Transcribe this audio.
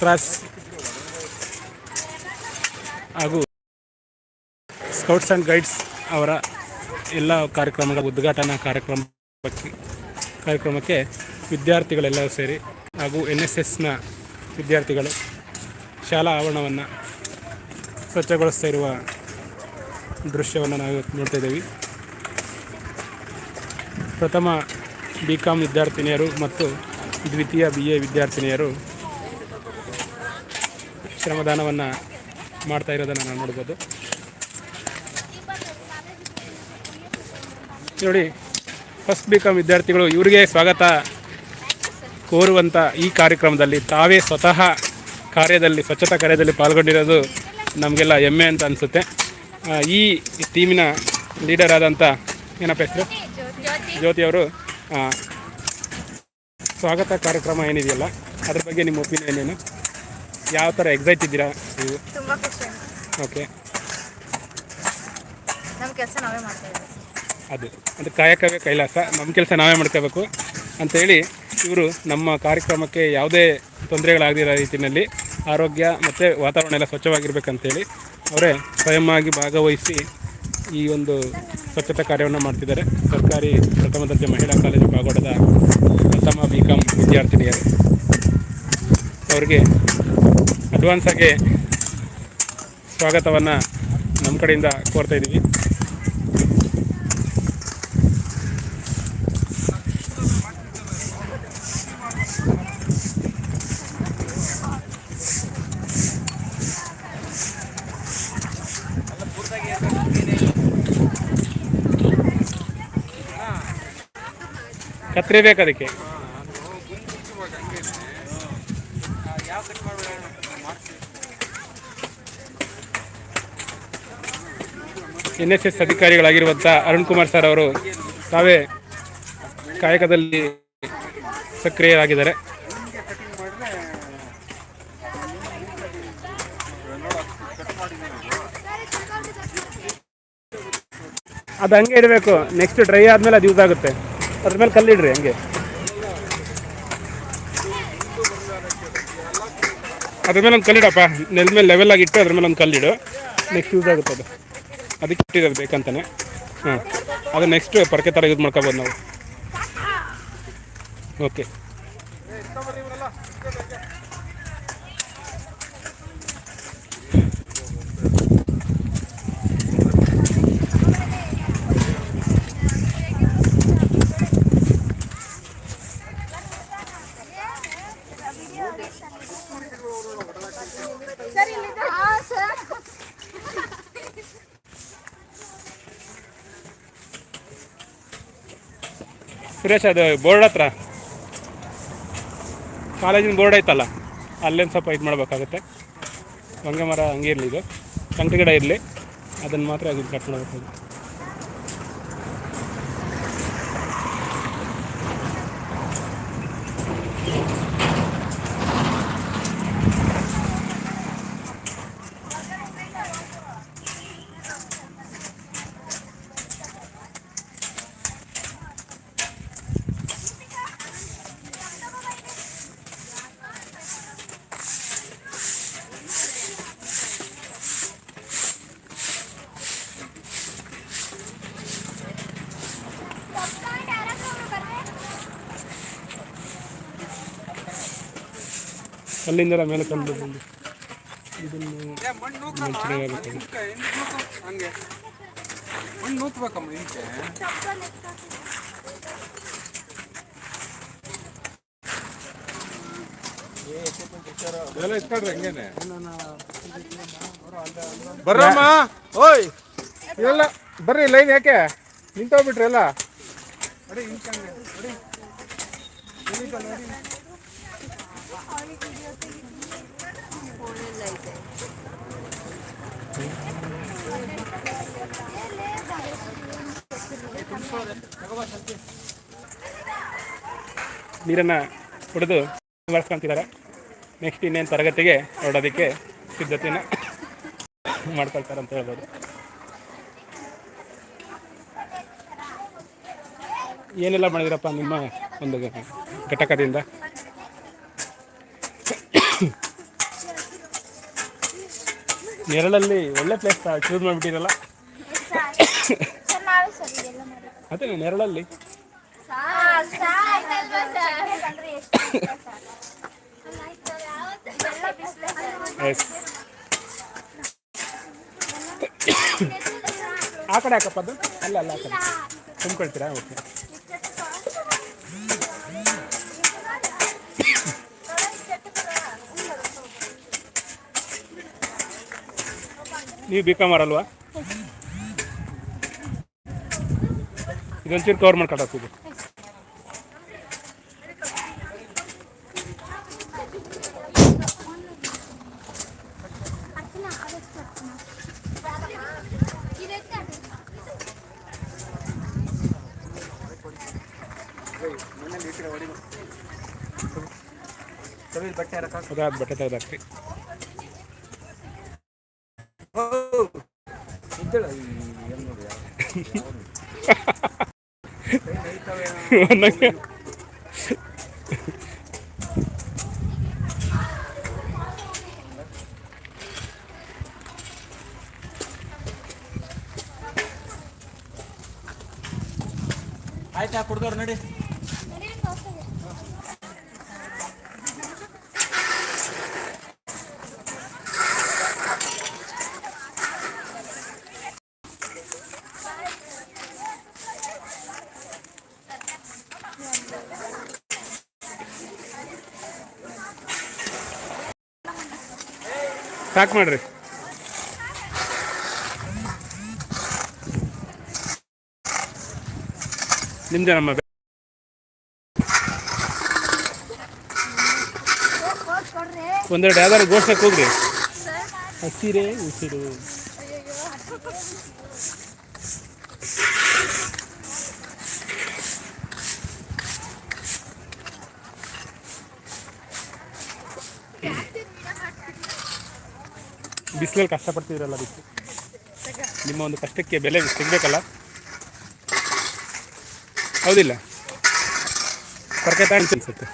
Cross ಹಾಗೂ scouts and guides ಅವರ ಎಲ್ಲ ಕಾರ್ಯಕ್ರಮಗಳ ಉದ್ಘಾಟನಾ ಕಾರ್ಯಕ್ರಮಕ್ಕೆ ಕಾರ್ಯಕ್ರಮಕ್ಕೆ ವಿದ್ಯಾರ್ಥಿಗಳೆಲ್ಲರೂ ಸೇರಿ ಹಾಗೂ ಎನ್ ಎಸ್ ಎಸ್ನ ವಿದ್ಯಾರ್ಥಿಗಳು ಶಾಲಾ ಆವರಣವನ್ನು ಸ್ವಚ್ಛಗೊಳಿಸ್ತಾ ಇರುವ ದೃಶ್ಯವನ್ನು ನಾವು ಇವತ್ತು ನೋಡ್ತಾ ಇದ್ದೀವಿ. ಪ್ರಥಮ ಬಿ ಕಾಮ್ ವಿದ್ಯಾರ್ಥಿನಿಯರು ಮತ್ತು ದ್ವಿತೀಯ ಬಿ ಎ ವಿದ್ಯಾರ್ಥಿನಿಯರು ಶ್ರಮದಾನವನ್ನು ಮಾಡ್ತಾ ಇರೋದನ್ನು ನಾವು ನೋಡ್ಬೋದು. ನೋಡಿ ಫಸ್ಟ್ ಬಿ ಕಾಮ್ ವಿದ್ಯಾರ್ಥಿಗಳು ಇವರಿಗೆ ಸ್ವಾಗತ. ಕೋರುವಂಥ ಈ ಕಾರ್ಯಕ್ರಮದಲ್ಲಿ ತಾವೇ ಸ್ವತಃ ಕಾರ್ಯದಲ್ಲಿ ಸ್ವಚ್ಛತಾ ಕಾರ್ಯದಲ್ಲಿ ಪಾಲ್ಗೊಂಡಿರೋದು ನಮಗೆಲ್ಲ ಹೆಮ್ಮೆ ಅಂತ ಅನಿಸುತ್ತೆ. ಈ ಟೀಮಿನ ಲೀಡರ್ ಆದಂಥ ಏನಪ್ಪ ಹೆಸರು? ಜ್ಯೋತಿ. ಅವರು ಸ್ವಾಗತ ಕಾರ್ಯಕ್ರಮ ಏನಿದೆಯಲ್ಲ ಅದ್ರ ಬಗ್ಗೆ ನಿಮ್ಮ ಒಪಿನಿಯನ್ ಏನು ಯಾವ ಥರ ಎಕ್ಸೈಟ್ ಇದ್ದೀರಾ ನೀವು? ತುಂಬ ಖುಷಿ ಆಯ್ತು. ಓಕೆ ನಮ್ಮ ಕೆಲಸ ನಾವೇ ಮಾಡ್ತಾ ಇದ್ದೀವಿ. ಅದು ಅಂದ್ರೆ ಕಾಯಕವೇ ಕೈಲಾಸ ನಮ್ಮ ಕೆಲಸ ನಾವೇ ಮಾಡ್ಕೋಬೇಕು ಅಂತೇಳಿ ಇವರು ನಮ್ಮ ಕಾರ್ಯಕ್ರಮಕ್ಕೆ ಯಾವುದೇ ತೊಂದರೆಗಳಾಗದಿರೋ ರೀತಿಯಲ್ಲಿ ಆರೋಗ್ಯ ಮತ್ತು ವಾತಾವರಣ ಎಲ್ಲ ಸ್ವಚ್ಛವಾಗಿರ್ಬೇಕಂತೇಳಿ ಅವರೇ ಸ್ವಯಂವಾಗಿ ಭಾಗವಹಿಸಿ ಈ ಒಂದು ಸ್ವಚ್ಛತಾ ಕಾರ್ಯವನ್ನು ಮಾಡ್ತಿದ್ದಾರೆ. ಸರ್ಕಾರಿ ಪ್ರಥಮ ದರ್ಜೆ ಮಹಿಳಾ ಕಾಲೇಜು ಬಾಗೋಡದ ಪ್ರಥಮ ಬಿ ಕಾಮ್ ವಿದ್ಯಾರ್ಥಿನಿಯರು. ಅವರಿಗೆ ಅಡ್ವಾನ್ಸಾಗಿ ಸ್ವಾಗತವನ್ನು ನಮ್ಮ ಕಡೆಯಿಂದ ಕೋರ್ತಾ ಇದ್ದೀವಿ ಕತ್ರಿ ಬೇಕು ಅದಕ್ಕೆ. ಎನ್ ಎಸ್ ಎಸ್ ಅಧಿಕಾರಿಗಳಾಗಿರುವಂಥ ಅರುಣ್ ಕುಮಾರ್ ಸರ್ ಅವರು ತಾವೇ ಕಾಯಕದಲ್ಲಿ ಸಕ್ರಿಯರಾಗಿದ್ದಾರೆ. ಅದು ಹಂಗೆ ಇಡಬೇಕು ನೆಕ್ಸ್ಟ್ ಡ್ರೈ ಆದಮೇಲೆ ಅದು ಯೂಸ್ ಆಗುತ್ತೆ. ಅದ್ರ ಮೇಲೆ ಕಲ್ಲಿಡ್ರಿ ಹಂಗೆ. ಅದ್ರ ಮೇಲೆ ಒಂದು ಕಲ್ಲಿಡಪ್ಪ. ನೆಲ ಮೇಲೆ ಲೆವೆಲ್ ಆಗಿ ಇಟ್ಟು ಅದ್ರ ಮೇಲೆ ಒಂದು ಕಲ್ಲಿಡು. ನೆಕ್ಸ್ಟ್ ಯೂಸ್ ಆಗುತ್ತೆ ಅದು. ಅದಕ್ಕೆ ಇಟ್ಟಿರೋದು ಬೇಕಂತಾನೆ. ಹಾಂ ಅದು ನೆಕ್ಸ್ಟ್ ಪರಕೆ ಥರ ಯೂಸ್ ಮಾಡ್ಕೋಬೋದು ನಾವು. ಓಕೆ ಸುರೇಶ್, ಅದು ಬೋರ್ಡ್ ಹತ್ರ. ಕಾಲೇಜಿನ ಬೋರ್ಡ್ ಐತಲ್ಲ, ಅಲ್ಲೇನು ಸ್ವಲ್ಪ ಇದು ಮಾಡಬೇಕಾಗುತ್ತೆ. ಗಂಗೆ ಮರ ಹಂಗೆ ಇರಲಿ ಇದು. ಕಂಕಿ ಗಿಡ ಇರಲಿ ಅದನ್ನು ಮಾತ್ರ ಇದು ಕಟ್ ಮಾಡಬೇಕು ಇಂಚೆ ಎಲ್ಲ ಇಸ್ಕೊಳ್ರಿ ಬಂದು ಬರ್ರಮ್ಮ. ಓಯ್ ಇಲ್ಲ ಬರ್ರಿ ಲೈನ್ ಯಾಕೆ? ನಿಂತೋಗ್ಬಿಟ್ರಿ ಎಲ್ಲ? ಅಡಿ ಹಿಂಗೆ ಅಡಿ. ನೀರನ್ನು ಕುಡಿದು ಬಳಸ್ಕೊತಿದ್ದಾರೆ. ನೆಕ್ಸ್ಟ್ ಇನ್ನೇನು ತರಗತಿಗೆ ಹೊರಡೋದಕ್ಕೆ ಸಿದ್ಧತೆಯನ್ನು ಮಾಡ್ಕೊಳ್ತಾರೆ ಅಂತ ಹೇಳ್ಬೋದು. ಏನೆಲ್ಲ ಮಾಡಿದಿರಪ್ಪ ನಿಮ್ಮ ಒಂದು ಘಟಕದಿಂದ? ನೆರಳಲ್ಲಿ ಒಳ್ಳೆ ಪ್ಲೇಸ್ ಚೂಸ್ ಮಾಡಿಬಿಟ್ಟಿರಲ್ಲ? ಅದೇ ನೆರಳಲ್ಲಿ. ಆ ಕಡೆ ಹಾಕಪ್ಪ ಅದು? ಅಲ್ಲ ಅಲ್ಲ, ಆ ಕಡೆ. ತುಂಬ್ಕೊಳ್ತೀರಾ? ಓಕೆ ನೀವು ಬಿ ಕಾಮ್ ಮಾಡಲ್ವಾ ಇದೊಂಚೂರು ಕವರ್ ಮಾಡಿ ಇದು ಬಟ್ಟೆ ಬಟ್ಟೆ ತೆಗೆದಾಕ್ರಿ ಆಯ್ತಾ ಕುಡ್ದವ್ರು ನಡಿ. ಸಾಕು ಮಾಡ್ರಿ. ನಿಮ್ಮದೇ ನಮ್ಮ ಒಂದೆರಡು ಯಾವ್ದಾದ್ರು ಘೋಷಣೆ ಹೋಗ್ರಿ ಹಸಿರೇ ಉಸಿರು. ಬಿಸಿಲಲ್ಲಿ ಕಷ್ಟಪಡ್ತಿದ್ರಲ್ಲ ಅದಕ್ಕೆ. ನಿಮ್ಮ ಒಂದು ಕಷ್ಟಕ್ಕೆ ಬೆಲೆ ಸಿಗಬೇಕಲ್ಲ? ಹೌದಿಲ್ಲ? ಪರ್ಕೆ ಅನ್ಸುತ್ತೆ.